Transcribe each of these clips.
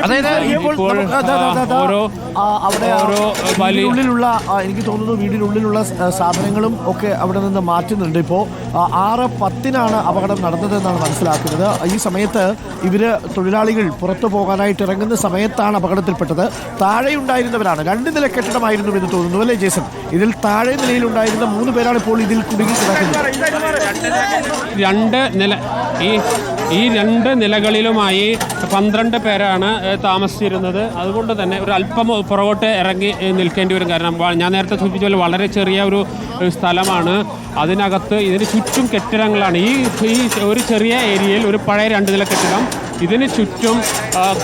അതായത് ഓരോ- ആ, അവിടെ ഓരോ വലിയ- എനിക്ക് തോന്നുന്നു വീടിനുള്ളിലുള്ള സാധനങ്ങളും ഒക്കെ അവിടെ നിന്ന് മാറ്റുന്നുണ്ട്. ഇപ്പോൾ ആറ് പത്തിനാണ് അപകടം നടന്നതെന്നാണ് മനസ്സിലാക്കുന്നത്. ഈ സമയത്ത് ഇവർ തൊഴിലാളികൾ പുറത്തു പോകാനായിട്ട് ഇറങ്ങുന്ന സമയത്താണ് അപകടത്തിൽപ്പെട്ടത്. താഴെയുണ്ടായിരുന്നവരാണ്. രണ്ട് നില കെട്ടിടമായിരുന്നു എന്ന് തോന്നുന്നു അല്ലേ ജേസൺ? ഇതിൽ താഴെ നിലയിലുണ്ടായിരുന്ന മൂന്ന് പേരാണ് ഇപ്പോൾ ഇതിൽ കുടുങ്ങി കിടക്കുന്നത്. രണ്ട് നില. ഈ ഈ രണ്ട് നിലകളിലുമായി പന്ത്രണ്ട് പേരാണ് താമസിച്ചിരുന്നത്. അതുകൊണ്ട് തന്നെ ഒരു അല്പം പുറകോട്ട് ഇറങ്ങി നിൽക്കേണ്ടി വരും. കാരണം ഞാൻ നേരത്തെ സൂചിപ്പിച്ച പോലെ വളരെ ചെറിയ ഒരു സ്ഥലമാണ്. അതിനകത്ത് ഇതിന് ചുറ്റും കെട്ടിടങ്ങളാണ്. ഈ ഈ ഒരു ചെറിയ ഏരിയയിൽ ഒരു പഴയ രണ്ട് നില കെട്ടിടം ഇതിന് ചുറ്റും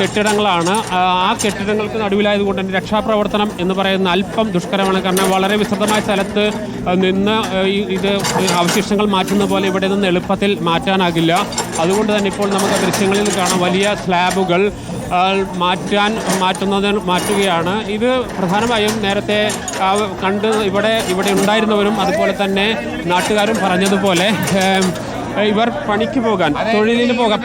കെട്ടിടങ്ങളാണ്. ആ, കെട്ടിടങ്ങൾക്ക് നടുവിലായതുകൊണ്ട് തന്നെ രക്ഷാപ്രവർത്തനം എന്ന് പറയുന്ന അല്പം ദുഷ്കരമാണ്. കാരണം വളരെ വിശദമായ സ്ഥലത്ത് നിന്ന് ഇത് അവശിഷ്ടങ്ങൾ മാറ്റുന്ന പോലെ ഇവിടെ നിന്ന് എളുപ്പത്തിൽ മാറ്റാനാകില്ല. അതുകൊണ്ട് തന്നെ ഇപ്പോൾ നമുക്ക് ദൃശ്യങ്ങളിൽ കാണാം വലിയ സ്ലാബുകൾ മാറ്റാൻ മാറ്റുന്നത് മാറ്റുകയാണ്. ഇത് പ്രധാനമായും നേരത്തെ കണ്ട് ഇവിടെ ഇവിടെ ഉണ്ടായിരുന്നവരും അതുപോലെ തന്നെ നാട്ടുകാരും പറഞ്ഞതുപോലെ ഇവർ പണിക്ക് പോകാൻ തൊഴിലിന് പോകാൻ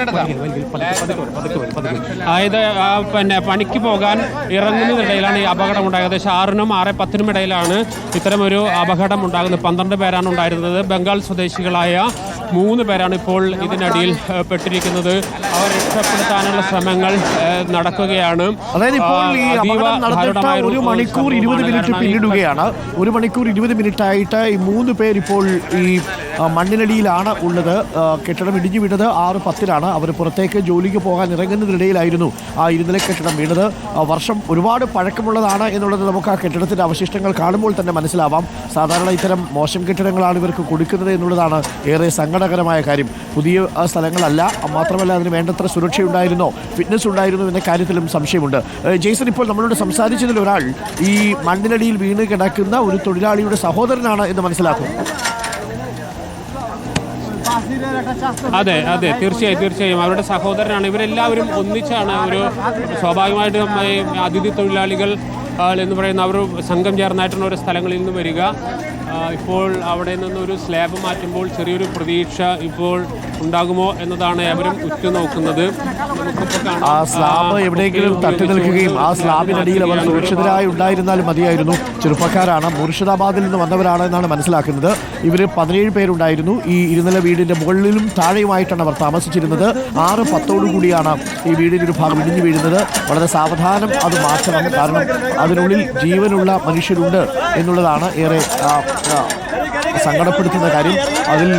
അതായത് ആ, പിന്നെ പണിക്ക് പോകാൻ ഇറങ്ങുന്നതിനിടയിലാണ് ഈ അപകടം ഉണ്ടായത് ഏകദേശം ആറിനും ആറ് പത്തിനും ഇടയിലാണ് ഇത്തരമൊരു അപകടം ഉണ്ടാകുന്നത് പന്ത്രണ്ട് പേരാണ് ഉണ്ടായിരുന്നത് ബംഗാൾ സ്വദേശികളായ മൂന്ന് പേരാണ് ഇപ്പോൾ ഇതിനടിയിൽ പെട്ടിരിക്കുന്നത് അവർ രക്ഷപ്പെടുത്താനുള്ള ശ്രമങ്ങൾ നടക്കുകയാണ് അതായത് ഇപ്പോൾ ഈ അപകടം നടന്നിട്ട് ഒരു മണിക്കൂർ ഇരുപത്. മിനിറ്റ് പിന്നിടുകയാണ് ഒരു മണിക്കൂർ ഇരുപത് മിനിറ്റ് ആയിട്ട് ഈ മൂന്ന് പേരിപ്പോൾ ഇപ്പോൾ ഈ മണ്ണിനടിയിലാണ് ഉള്ളത്. കെട്ടിടം ഇടിഞ്ഞു വീണത് ആറ് പത്തിലാണ്. അവർ പുറത്തേക്ക് ജോലിക്ക് പോകാൻ ഇറങ്ങുന്നതിനിടയിലായിരുന്നു ആ ഇരുനില കെട്ടിടം വീണത്. വർഷം ഒരുപാട് പഴക്കമുള്ളതാണ് എന്നുള്ളത് നമുക്ക് ആ കെട്ടിടത്തിന്റെ അവശിഷ്ടങ്ങൾ കാണുമ്പോൾ തന്നെ മനസ്സിലാവാം. സാധാരണ ഇത്തരം മോശം കെട്ടിടങ്ങളാണ് ഇവർക്ക് കൊടുക്കുന്നത് എന്നുള്ളതാണ് ഏറെ സങ്കടകരമായ കാര്യം. പുതിയ സ്ഥലങ്ങളല്ല മാത്രമല്ല അതിന് വേണ്ടത്ര സുരക്ഷയുണ്ടായിരുന്നോ ഫിറ്റ്നസ് ഉണ്ടായിരുന്നോ എന്ന കാര്യത്തിലും സംശയമുണ്ട്. ജെയ്സൺ ഇപ്പോൾ നമ്മളോട് സംസാരിച്ചതിൽ ഒരാൾ ഈ മണ്ണിനടിയിൽ വീണ് കിടക്കുന്ന ഒരു തൊഴിലാളിയുടെ സഹോദരനാണ് എന്ന് മനസ്സിലാക്കുന്നു. അതെ അതെ തീർച്ചയായും തീർച്ചയായും. അവരുടെ സഹോദരനാണ് ഇവരെല്ലാവരും ഒന്നിച്ചാണ് ഒരു സ്വാഭാവികമായിട്ടും അതിഥി തൊഴിലാളികൾ എന്ന് പറയുന്ന അവർ സംഘം ചേർന്നായിട്ടുള്ള ഒരു സ്ഥലങ്ങളിൽ നിന്ന് വരിക. ഇപ്പോൾ അവിടെ നിന്നൊരു സ്ലാബ് മാറ്റുമ്പോൾ ചെറിയൊരു പ്രതീക്ഷ ഇപ്പോൾ ഉണ്ടാകുമോ എന്നതാണ് അവരും ഉറ്റുനോക്കുന്നത്. ആ സ്ലാബ് എവിടെയെങ്കിലും തട്ടി നിൽക്കുകയും ആ സ്ലാബിനടിയിൽ അവർ സുരക്ഷിതരായി ഉണ്ടായിരുന്നാലും മതിയായിരുന്നു. ചെറുപ്പക്കാരാണ്. മുർഷിദാബാദിൽ നിന്ന് വന്നവരാണ് എന്നാണ് മനസ്സിലാക്കുന്നത്. ഇവർ പതിനേഴ് പേരുണ്ടായിരുന്നു. ഈ ഇരുനില വീടിന്റെ മുകളിലും താഴെയുമായിട്ടാണ് അവർ താമസിച്ചിരുന്നത്. ആറ് പത്തോടു കൂടിയാണ് ഈ വീടിന്റെ ഒരു ഭാഗം ഇടിഞ്ഞു വീഴുന്നത്. വളരെ സാവധാനം അത് മാറ്റണം. കാരണം അതിനുള്ളിൽ ജീവനുള്ള മനുഷ്യരുണ്ട് എന്നുള്ളതാണ് ഏറെ സങ്കടപ്പെടുത്തുന്ന കാര്യം. അതിൽ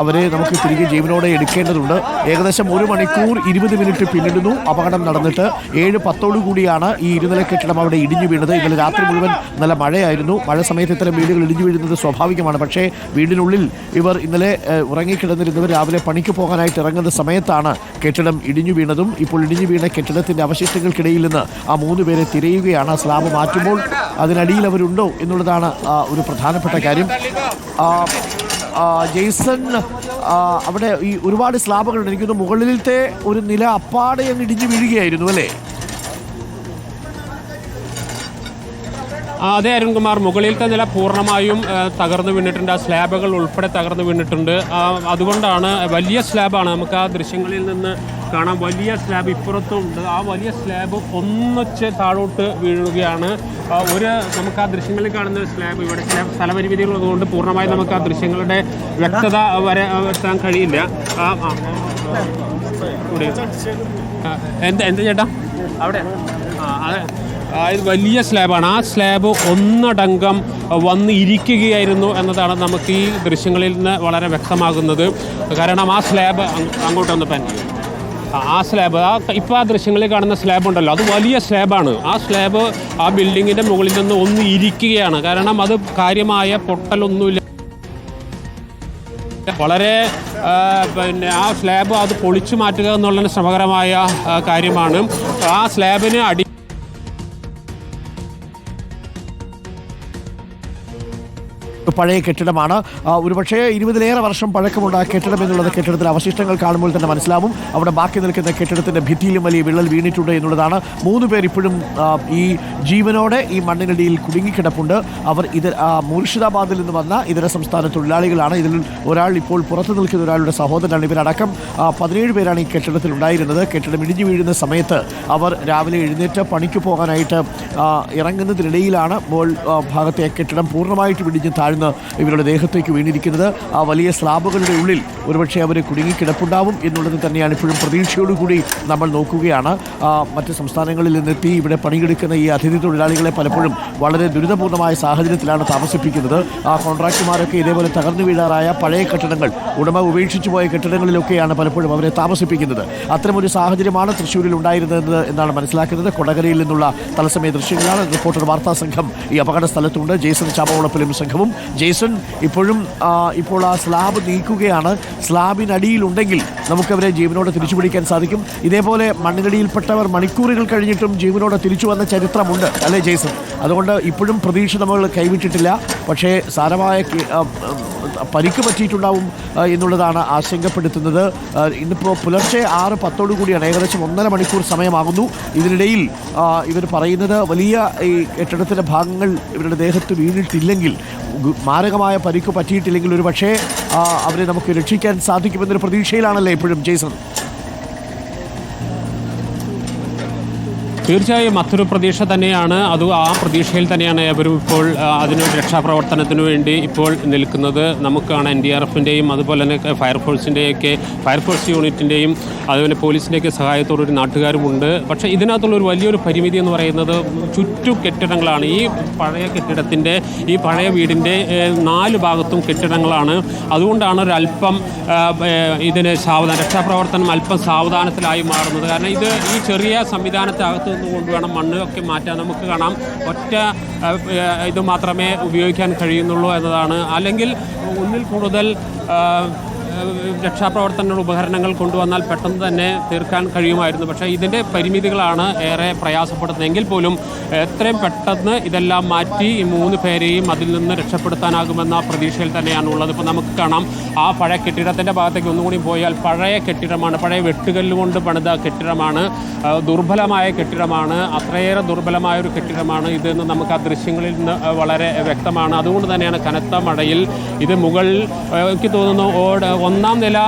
അവരെ നമുക്ക് തിരികെ ജീവനോടെ എടുക്കേണ്ടതുണ്ട്. ഏകദേശം ഒരു മണിക്കൂർ ഇരുപത് മിനിറ്റ് പിന്നിടുന്നു. അപകടം നടന്നിട്ട് ഏഴ് കൂടിയാണ് ഈ ഇരുനില കെട്ടിടം അവിടെ ഇടിഞ്ഞു വീണത്. ഇന്നലെ രാത്രി മുഴുവൻ നല്ല മഴയായിരുന്നു. മഴ സമയത്ത് ഇത്തരം വീടുകൾ ഇടിഞ്ഞു വീഴുന്നത് സ്വാഭാവികമാണ്. പക്ഷേ വീടിനുള്ളിൽ ഇവർ ഇന്നലെ ഉറങ്ങിക്കിടന്നിരുന്നവർ രാവിലെ പണിക്ക് പോകാനായിട്ട് ഇറങ്ങുന്ന സമയത്താണ് കെട്ടിടം ഇടിഞ്ഞു വീണതും. ഇപ്പോൾ ഇടിഞ്ഞു വീണ കെട്ടിടത്തിന്റെ അവശിഷ്ടങ്ങൾക്കിടയിൽ നിന്ന് ആ മൂന്ന് പേരെ തിരയുകയാണ്. സ്ലാബ് മാറ്റുമ്പോൾ അതിനടിയിൽ അവരുണ്ടോ എന്നുള്ളതാണ് ഒരു പ്രധാനപ്പെട്ട കാര്യം. ജെയ്സൺ അവിടെ ഈ ഒരുപാട് സ്ലാബുകളുണ്ട്. എനിക്കൊന്ന് മുകളിലത്തെ ഒരു നില അപ്പാടെ അങ്ങ് ഇടിഞ്ഞു വീഴുകയായിരുന്നു അല്ലേ? അതെ അരുൺകുമാർ. മുകളിലത്തെ നില പൂർണമായും തകർന്നു വീണിട്ടുണ്ട്. ആ സ്ലാബുകൾ ഉൾപ്പെടെ തകർന്നു വീണിട്ടുണ്ട്. അതുകൊണ്ടാണ് വലിയ സ്ലാബാണ്. നമുക്ക് ആ ദൃശ്യങ്ങളിൽ നിന്ന് കാണാം. വലിയ സ്ലാബ് ഇപ്പുറത്തും ഉണ്ട് ആ വലിയ സ്ലാബ് ഒന്നിച്ച് താഴോട്ട് വീഴുകയാണ്. ഒരു നമുക്ക് ആ ദൃശ്യങ്ങളിൽ കാണുന്ന സ്ലാബ് ഇവിടെ സ്ലാബ് സ്ഥലപരിമിതികൾ ഉള്ളതുകൊണ്ട് പൂർണമായും നമുക്ക് ആ ദൃശ്യങ്ങളുടെ വ്യക്തത വരെ എത്താൻ കഴിയില്ല. എന്താ എന്താ ചേട്ടാ? അവിടെ. ആ അതെ. ഇത് വലിയ സ്ലാബാണ്. ആ സ്ലാബ് ഒന്നടങ്കം വന്ന് ഇരിക്കുകയായിരുന്നു എന്നതാണ് നമുക്ക് ഈ ദൃശ്യങ്ങളിൽ നിന്ന് വളരെ വ്യക്തമാകുന്നത്. കാരണം ആ സ്ലാബ് അങ്ങോട്ട് വന്ന് പാൻ ആ, സ്ലാബ് ആ ഇപ്പോൾ ആ ദൃശ്യങ്ങളിൽ കാണുന്ന സ്ലാബ് ഉണ്ടല്ലോ. അത് വലിയ സ്ലാബാണ്. ആ സ്ലാബ് ആ ബിൽഡിങ്ങിന്റെ മുകളിൽ നിന്ന് ഒന്ന് ഇരിക്കുകയാണ്. കാരണം അത് കാര്യമായ പൊട്ടലൊന്നുമില്ല. വളരെ പിന്നെ ആ സ്ലാബ് അത് പൊളിച്ചു മാറ്റുക എന്നുള്ള ശ്രമകരമായ കാര്യമാണ്. ആ സ്ലാബിന് അടി പഴയ കെട്ടിടമാണ്. ഒരുപക്ഷേ ഇരുപതിലേറെ വർഷം പഴക്കമുണ്ട് ആ കെട്ടിടം എന്നുള്ളത് കെട്ടിടത്തിലെ അവശിഷ്ടങ്ങൾ കാണുമ്പോൾ തന്നെ മനസ്സിലാവും. അവിടെ ബാക്കി നിൽക്കുന്ന കെട്ടിടത്തിന്റെ ഭിത്തിയിലും വലിയ വിള്ളൽ വീണിട്ടുണ്ട് എന്നുള്ളതാണ്. മൂന്ന് പേർ ഇപ്പോഴും ഈ ജീവനോടെ ഈ മണ്ണിനടിയിൽ കുടുങ്ങിക്കിടപ്പുണ്ട്. അവർ ഇത് മുർഷിദാബാദിൽ നിന്ന് വന്ന ഇതര സംസ്ഥാന തൊഴിലാളികളാണ്. ഇതിൽ ഒരാൾ ഇപ്പോൾ പുറത്തു നിൽക്കുന്ന ഒരാളുടെ സഹോദരനാണ്. ഇവരടക്കം പതിനേഴ് പേരാണ് ഈ കെട്ടിടത്തിൽ ഉണ്ടായിരുന്നത്. കെട്ടിടം ഇടിഞ്ഞു വീഴുന്ന സമയത്ത് അവർ രാവിലെ എഴുന്നേറ്റ് പണിക്ക് പോകാനായിട്ട് ഇറങ്ങുന്നതിനിടയിലാണ് മോൾ ഭാഗത്തെ കെട്ടിടം പൂർണമായിട്ട് ഇടിഞ്ഞ് താഴ്ന്ന് ഇവരുടെ ദേഹത്തേക്ക് വീണിരിക്കുന്നത്. ആ വലിയ സ്ലാബുകളുടെ ഉള്ളിൽ ഒരുപക്ഷെ അവർ കുടുങ്ങിക്കിടപ്പുണ്ടാവും എന്നുള്ളത് തന്നെയാണ് ഇപ്പോഴും പ്രതീക്ഷയോടുകൂടി നമ്മൾ നോക്കുകയാണ്. മറ്റ് സംസ്ഥാനങ്ങളിൽ നിന്നെത്തി ഇവിടെ പണിയെടുക്കുന്ന ഈ അതിഥി തൊഴിലാളികളെ പലപ്പോഴും വളരെ ദുരിതപൂർണമായ സാഹചര്യത്തിലാണ് താമസിപ്പിക്കുന്നത്. ആ കോൺട്രാക്ടർമാരൊക്കെ ഇതേപോലെ തകർന്നു വീഴാറായ പഴയ കെട്ടിടങ്ങൾ ഉടമ ഉപേക്ഷിച്ചു പോയ കെട്ടിടങ്ങളിലൊക്കെയാണ് പലപ്പോഴും അവരെ താമസിപ്പിക്കുന്നത്. അത്തരമൊരു സാഹചര്യമാണ് തൃശ്ശൂരിൽ ഉണ്ടായിരുന്നത് എന്നാണ് മനസ്സിലാക്കുന്നത്. കൊടകരയിൽ നിന്നുള്ള തത്സമയ ദൃശ്യങ്ങളാണ് റിപ്പോർട്ടർ വാർത്താ സംഘം ഈ അപകട സ്ഥലത്തുണ്ട്. ജേസൺ ചാമവളപ്പിലും സംഘവും ജേസൺ ഇപ്പോഴും ഇപ്പോൾ ആ സ്ലാബ് നീക്കുകയാണ്. സ്ലാബിനടിയിലുണ്ടെങ്കിൽ നമുക്കവരെ ജീവനോടെ തിരിച്ചു പിടിക്കാൻ സാധിക്കും. ഇതേപോലെ മണ്ണിനടിയിൽപ്പെട്ടവർ മണിക്കൂറുകൾ കഴിഞ്ഞിട്ടും ജീവനോടെ തിരിച്ചു വന്ന ചരിത്രമുണ്ട് അല്ലേ ജേസൺ? അതുകൊണ്ട് ഇപ്പോഴും പ്രതീക്ഷ നമ്മൾ കൈവിട്ടിട്ടില്ല. പക്ഷേ സാരമായ പരിക്ക് പറ്റിയിട്ടുണ്ടാവും എന്നുള്ളതാണ് ആശങ്കപ്പെടുത്തുന്നത്. ഇന്നിപ്പോൾ പുലർച്ചെ ആറ് പത്തോടു കൂടിയാണ് ഏകദേശം ഒന്നര മണിക്കൂർ സമയമാകുന്നു. ഇതിനിടയിൽ ഇവർ പറയുന്നത് വലിയ ഈ കെട്ടിടത്തിന്റെ ഭാഗങ്ങൾ ഇവരുടെ ദേഹത്ത് വീണിട്ടില്ലെങ്കിൽ മാരകമായ പരിക്ക് പറ്റിയിട്ടില്ലെങ്കിൽ ഒരു പക്ഷേ അവരെ നമുക്ക് രക്ഷിക്കാൻ സാധിക്കുമെന്നൊരു പ്രതീക്ഷയിലാണല്ലേ എപ്പോഴും ജേസൺ തീർച്ചയായും മറ്റൊരു പ്രതീക്ഷ തന്നെയാണ്. അത് ആ പ്രതീക്ഷയിൽ തന്നെയാണ് അവരും ഇപ്പോൾ അതിന് രക്ഷാപ്രവർത്തനത്തിന് വേണ്ടി ഇപ്പോൾ നിൽക്കുന്നത്. നമുക്കാണ് എൻ ഡി ആർ എഫിന്റെയും അതുപോലെ തന്നെ ഫയർഫോഴ്സിന്റെയൊക്കെ ഫയർഫോഴ്സ് യൂണിറ്റിന്റെയും അതുപോലെ പോലീസിന്റെയൊക്കെ സഹായത്തോടെ ഒരു നാട്ടുകാരുമുണ്ട് പക്ഷേ ഇതിനകത്തുള്ളൊരു വലിയൊരു പരിമിതി എന്ന് പറയുന്നത് ചുറ്റു കെട്ടിടങ്ങളാണ്. ഈ പഴയ കെട്ടിടത്തിന്റെ ഈ പഴയ വീടിന്റെ നാല് ഭാഗത്തും കെട്ടിടങ്ങളാണ്. അതുകൊണ്ടാണ് ഒരു അല്പം ആ, ഏഹ്, ഇതിന് സാവധാനം രക്ഷാപ്രവർത്തനം അല്പം സാവധാനത്തിലായി മാറുന്നത്. കാരണം ഇത് ഈ ചെറിയ സംവിധാനത്തിനകത്ത് നിന്ന് കൊണ്ടുവേണം മണ്ണ് ഒക്കെ മാറ്റാൻ നമുക്ക് കാണാം. ഒറ്റ ഇത് മാത്രമേ ഉപയോഗിക്കാൻ കഴിയുന്നുള്ളൂ എന്നതാണ്. അല്ലെങ്കിൽ ഒന്നിൽ കൂടുതൽ ആ, ഏഹ്, രക്ഷാപ്രവർത്തന ഉപകരണങ്ങൾ കൊണ്ടുവന്നാൽ പെട്ടെന്ന് തന്നെ തീർക്കാൻ കഴിയുമായിരുന്നു. പക്ഷേ ഇതിന്റെ പരിമിതികളാണ് ഏറെ പ്രയാസപ്പെടുന്നതെങ്കിൽ പോലും എത്രയും പെട്ടെന്ന് ഇതെല്ലാം മാറ്റി ഈ മൂന്ന് പേരെയും അതിൽ നിന്ന് രക്ഷപ്പെടുത്താനാകുമെന്ന പ്രതീക്ഷയിൽ തന്നെയാണ് ഉള്ളത്. ഇപ്പോൾ നമുക്ക് കാണാം ആ പഴയ കെട്ടിടത്തിന്റെ ഭാഗത്തേക്ക് ഒന്നുകൂടി പോയാൽ പഴയ കെട്ടിടമാണ് പഴയ വെട്ടുകല്ല് കൊണ്ട് പണിത കെട്ടിടമാണ് ദുർബലമായ കെട്ടിടമാണ് അത്രയേറെ ദുർബലമായ ഒരു കെട്ടിടമാണ്. ഇതെന്ന് നമുക്ക് ആ ദൃശ്യങ്ങളിൽ നിന്ന് വളരെ വ്യക്തമാണ്. അതുകൊണ്ട് തന്നെയാണ് കനത്ത മഴയിൽ ഇത് മുകളിൽ എനിക്ക് തോന്നുന്നു ഓട് ഒന്നാം നില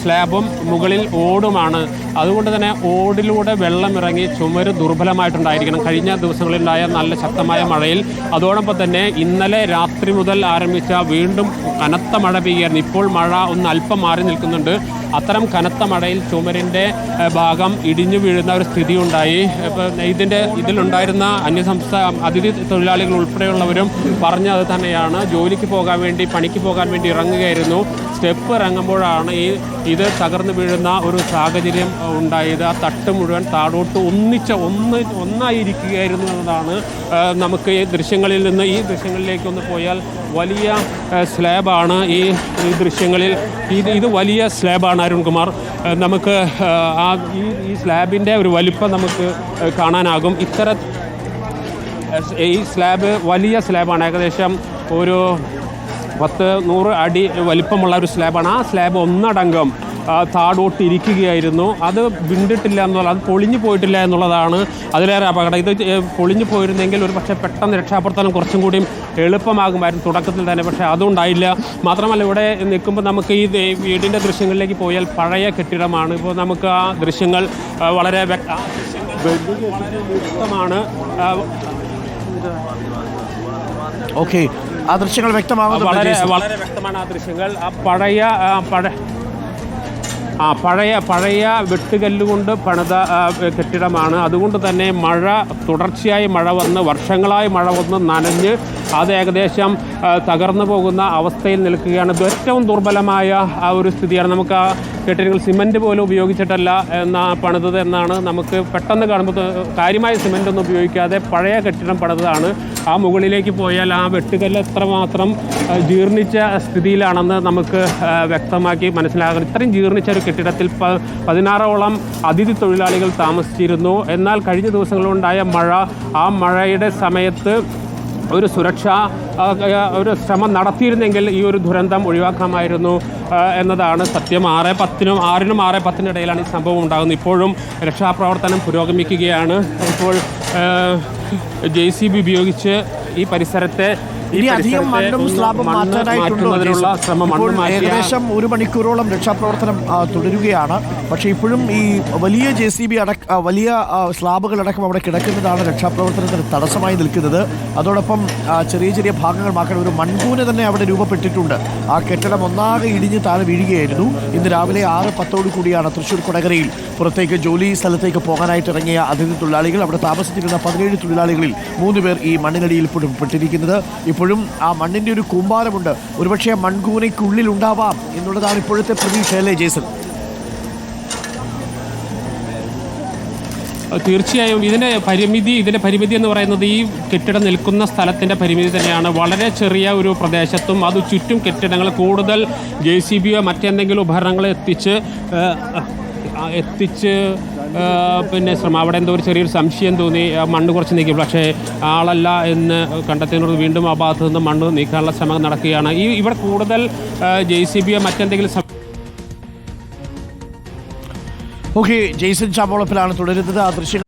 സ്ലാബും മുകളിൽ ഓടുമാണ്. അതുകൊണ്ട് തന്നെ ഓടിലൂടെ വെള്ളം ഇറങ്ങി ചുമര് ദുർബലമായിട്ടുണ്ടായിരിക്കണം. കഴിഞ്ഞ ദിവസങ്ങളിലുണ്ടായ നല്ല ശക്തമായ മഴയിൽ. അതോടൊപ്പം തന്നെ ഇന്നലെ രാത്രി മുതൽ ആരംഭിച്ച വീണ്ടും കനത്ത മഴ പെയ്യായിരുന്നു. ഇപ്പോൾ മഴ ഒന്ന് അല്പം മാറി നിൽക്കുന്നുണ്ട്. അത്തരം കനത്ത മഴയിൽ ചുമരിന്റെ ഭാഗം ഇടിഞ്ഞു വീഴുന്ന ഒരു സ്ഥിതി ഉണ്ടായി ഇപ്പം ഇതിന്റെ ഇതിലുണ്ടായിരുന്ന അന്യസംസ്ഥാന അതിഥി തൊഴിലാളികൾ ഉൾപ്പെടെയുള്ളവരും പറഞ്ഞത് തന്നെയാണ്. ജോലിക്ക് പോകാൻ വേണ്ടി പണിക്ക് പോകാൻ വേണ്ടി ഇറങ്ങുകയായിരുന്നു. സ്റ്റെപ്പ് ഇറങ്ങുമ്പോഴാണ് ഈ ഇത് തകർന്നു വീഴുന്ന ഒരു സാഹചര്യം ഉണ്ടായത്. ആ തട്ട് മുഴുവൻ താഴോട്ട് ഒന്നിച്ച ഒന്ന് ഒന്നായിരിക്കുകയായിരുന്നു എന്നതാണ് നമുക്ക് ഈ ദൃശ്യങ്ങളിൽ നിന്ന് ഈ ദൃശ്യങ്ങളിലേക്ക് ഒന്ന് പോയാൽ വലിയ സ്ലാബാണ് ഈ ഈ ദൃശ്യങ്ങളിൽ. ഇത് ഇത് വലിയ സ്ലാബാണ് അരുൺകുമാർ. നമുക്ക് ആ ഈ ഈ സ്ലാബിന്റെ ഒരു വലിപ്പം നമുക്ക് കാണാനാകും. ഇത്തര ഈ സ്ലാബ് വലിയ സ്ലാബാണ്. ഏകദേശം ഒരു പത്ത് നൂറ് അടി വലിപ്പമുള്ള ഒരു സ്ലാബാണ്. ആ സ്ലാബ് ഒന്നടങ്കം ആ, താഴോട്ട് ഇരിക്കുകയായിരുന്നു. അത് വിണ്ടിട്ടില്ല എന്നുള്ള അത് പൊളിഞ്ഞു പോയിട്ടില്ല എന്നുള്ളതാണ് അതിലേറെ അപകടം. ഇത് പൊളിഞ്ഞു പോയിരുന്നെങ്കിൽ ഒരു പക്ഷേ പെട്ടെന്ന് രക്ഷാപ്രവർത്തനം കുറച്ചും കൂടിയും എളുപ്പമാകുമായിരുന്നു തുടക്കത്തിൽ തന്നെ. പക്ഷേ അതുണ്ടായില്ല. മാത്രമല്ല ഇവിടെ നിൽക്കുമ്പോൾ നമുക്ക് ഈ വീടിന്റെ ദൃശ്യങ്ങളിലേക്ക് പോയാൽ പഴയ കെട്ടിടമാണ്. ഇപ്പോൾ നമുക്ക് ആ ദൃശ്യങ്ങൾ വളരെ വളരെ വ്യക്തമാണ്. ഓക്കെ. ആ ദൃശ്യങ്ങൾ വ്യക്തമാകും വളരെ വളരെ വ്യക്തമാണ് ആ ദൃശ്യങ്ങൾ. ആ പഴയ ആ, പഴ ആ പഴയ പഴയ വെട്ടുകല്ലുകൊണ്ട് പണിത കെട്ടിടമാണ്. അതുകൊണ്ട് തന്നെ മഴ തുടർച്ചയായി മഴ വന്ന് വർഷങ്ങളായി മഴ വന്ന് നനഞ്ഞ് അത് ഏകദേശം തകർന്നു പോകുന്ന അവസ്ഥയിൽ നിൽക്കുകയാണ്. ഏറ്റവും ദുർബലമായ ആ ഒരു സ്ഥിതിയാണ്. നമുക്ക് കെട്ടിടങ്ങൾ സിമന്റ് പോലും ഉപയോഗിച്ചിട്ടല്ല എന്നാ പണിതത് എന്നാണ് നമുക്ക് പെട്ടെന്ന് കാണുമ്പോൾ കാര്യമായ സിമന്റ് ഒന്നും ഉപയോഗിക്കാതെ പഴയ കെട്ടിടം പണിതതാണ്. ആ മുകളിലേക്ക് പോയാൽ ആ വെട്ടുകല്ല് എത്രമാത്രം ജീർണിച്ച സ്ഥിതിയിലാണെന്ന് നമുക്ക് വ്യക്തമാക്കി മനസ്സിലാകണം ഇത്രയും ജീർണിച്ച ഒരു കെട്ടിടത്തിൽ പ പതിനാറോളം അതിഥി തൊഴിലാളികൾ താമസിച്ചിരുന്നു. എന്നാൽ കഴിഞ്ഞ ദിവസങ്ങളുണ്ടായ മഴ ആ മഴയുടെ സമയത്ത് ഒരു സുരക്ഷ ഒരു ശ്രമം നടത്തിയിരുന്നെങ്കിൽ ഈ ഒരു ദുരന്തം ഒഴിവാക്കാമായിരുന്നു എന്നതാണ് സത്യം. ആറ് പത്തിനും ആറിനും ആറ് പത്തിനിടയിലാണ് ഈ സംഭവം ഉണ്ടാകുന്നത്. ഇപ്പോഴും രക്ഷാപ്രവർത്തനം പുരോഗമിക്കുകയാണ്. ഇപ്പോൾ ജെ സി ബി ഉപയോഗിച്ച് ഈ പരിസരത്തെ ഇനി അധികം മണ്ണും സ്ലാബും മാറ്റാനായിട്ടുള്ള ശ്രമം ഏകദേശം ഒരു മണിക്കൂറോളം രക്ഷാപ്രവർത്തനം തുടരുകയാണ്. പക്ഷേ ഇപ്പോഴും ഈ വലിയ ജെ സി ബി അടക്ക വലിയ സ്ലാബുകളടക്കം അവിടെ കിടക്കുന്നതാണ് രക്ഷാപ്രവർത്തനത്തിന് തടസ്സമായി നിൽക്കുന്നത്. അതോടൊപ്പം ചെറിയ ചെറിയ ഭാഗങ്ങൾ മാത്രം ഒരു മൺകൂന തന്നെ അവിടെ രൂപപ്പെട്ടിട്ടുണ്ട്. ആ കെട്ടിടം ഒന്നാകെ ഇടിഞ്ഞ് താഴെ വീഴുകയായിരുന്നു. ഇന്ന് രാവിലെ ആറ് പത്തോടു കൂടിയാണ് തൃശ്ശൂർ കൊടകരയിൽ പുറത്തേക്ക് ജോലി സ്ഥലത്തേക്ക് പോകാനായിട്ട് ഇറങ്ങിയ അതിഥി തൊഴിലാളികൾ. അവിടെ താമസിച്ചിരുന്ന പതിനേഴ് തൊഴിലാളികളിൽ മൂന്ന് പേർ ഈ മണ്ണിനടിയിൽ പെട്ടിരിക്കുന്നത്. ഇപ്പോഴും ആ മണ്ണിന്റെ ഒരു കൂമ്പാരമുണ്ട്. ഒരുപക്ഷെ മൺകൂനയ്ക്കുള്ളിൽ ഉണ്ടാവാം എന്നുള്ളതാണ് ഇപ്പോഴത്തെ പ്രതീക്ഷ അല്ലേ ജേസൺ? തീർച്ചയായും ഇതിന്റെ പരിമിതി ഇതിന്റെ പരിമിതി എന്ന് പറയുന്നത് ഈ കെട്ടിടം നിൽക്കുന്ന സ്ഥലത്തിന്റെ പരിമിതി തന്നെയാണ്. വളരെ ചെറിയ ഒരു പ്രദേശത്തും അത് ചുറ്റും കെട്ടിടങ്ങൾ കൂടുതൽ ജെ സി ബിയോ മറ്റെന്തെങ്കിലും ഉപകരണങ്ങൾ എത്തിച്ച് ആ, ആ, എത്തിച്ച് ആ, പിന്നെ ശ്രമം. അവിടെ എന്തോ ഒരു ചെറിയൊരു സംശയം തോന്നി. മണ്ണ് കുറച്ച് നീക്കി. പക്ഷേ ആളല്ല എന്ന് കണ്ടെത്തിയതോട് വീണ്ടും ആ ഭാഗത്ത് നിന്ന് മണ്ണ് നീക്കാനുള്ള ശ്രമം നടക്കുകയാണ്. ഈ ഇവിടെ കൂടുതൽ ജെ സി ബിയോ മറ്റെന്തെങ്കിലും ഓക്കെ ജെയ്സൺ ചാമ്പോളപ്പിലാണ് തുടരുന്നത് ആ ദൃശ്യങ്ങൾ.